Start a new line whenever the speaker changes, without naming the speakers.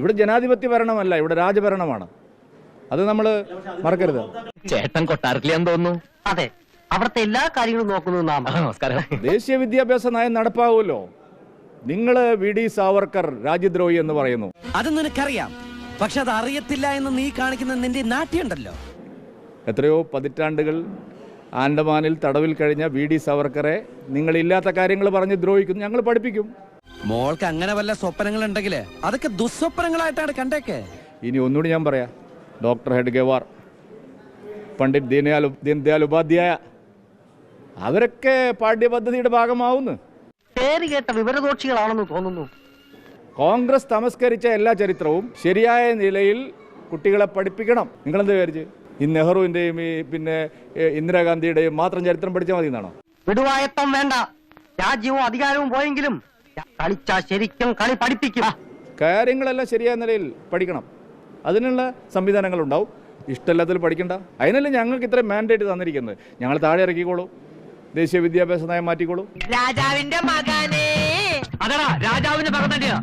ഇവിടെ ജനാധിപത്യ ഭരണമല്ല ഇവിടെ രാജഭരണമാണ്. അത് നമ്മൾ മറക്കരുത്.
ചേട്ടൻ കൊട്ടാരത്തിലെന്ന് തോന്നുന്നു.
അതെ അവിടുത്തെ എല്ലാ കാര്യങ്ങളും നോക്കുന്നത്
ദേശീയ വിദ്യാഭ്യാസ നയം നടപ്പാവുമല്ലോ. നിങ്ങൾ വി ഡി സാവർക്കർ രാജ്യദ്രോഹി എന്ന് പറയുന്നു.
അത് നിനക്കറിയാം. പക്ഷെ അത് അറിയത്തില്ല എന്ന് നീ കാണിക്കുന്ന നിന്റെ നാട്ടിയുണ്ടല്ലോ.
എത്രയോ പതിറ്റാണ്ടുകൾ ആൻഡമാനിൽ തടവിൽ കഴിഞ്ഞ വി ഡി സാവർക്കറെ നിങ്ങളില്ലാത്ത കാര്യങ്ങൾ പറഞ്ഞ് ദ്രോഹിക്കുന്നു. ഞങ്ങൾ പഠിപ്പിക്കും.
മോൾക്ക് അങ്ങനെ വല്ല സ്വപ്നങ്ങൾ ഉണ്ടെങ്കിൽ അതൊക്കെ ദുസ്വപ്നങ്ങളായിട്ടാണ് കണ്ടേക്കെ.
ഇനി ഒന്നുകൂടി ഞാൻ പറയാം. ഡോക്ടർ ഹെഡ്ഗേവാർ പണ്ഡിറ്റ് ദീനയാൽ ദീൻദയാൽ ഉപാധ്യായ അവരൊക്കെ പാഠ്യപദ്ധതിയുടെ ഭാഗമാവുന്നു.
പേര് കേട്ട വിവരദോക്ഷികളാണെന്ന് തോന്നുന്നു.
കോൺഗ്രസ് തമസ്കരിച്ച എല്ലാ ചരിത്രവും ശരിയായ നിലയിൽ കുട്ടികളെ പഠിപ്പിക്കണം. നിങ്ങളെന്ത് വിചാരിച്ച്? ഈ നെഹ്റുവിന്റെയും ഈ പിന്നെ ഇന്ദിരാഗാന്ധിയുടെയും മാത്രം ചരിത്രം പഠിച്ചാൽ മതി എന്നാണോ
വിടുവായത്വം വേണ്ട. രാജ്യവും അധികാരവും പോയെങ്കിലും കളിച്ചാ ശരിക്കും കളി പഠിപ്പിക്കും.
കാര്യങ്ങളെല്ലാം ശരിയായ നിലയിൽ പഠിക്കണം. അതിനുള്ള സംവിധാനങ്ങളുണ്ടാവും. ഇഷ്ടമില്ലാത്തതിൽ പഠിക്കണ്ട. അതിനല്ലേ ഞങ്ങൾക്ക് ഇത്രയും മാൻഡേറ്റ് തന്നിരിക്കുന്നത്. ഞങ്ങൾ താഴെ ഇറക്കിക്കോളൂ. ദേശീയ വിദ്യാഭ്യാസ നയം മാറ്റിക്കോളൂ.
രാജാവിന്റെ മകനെ.
അതാ രാജാവിന്റെ മകൻ തന്നെയാ.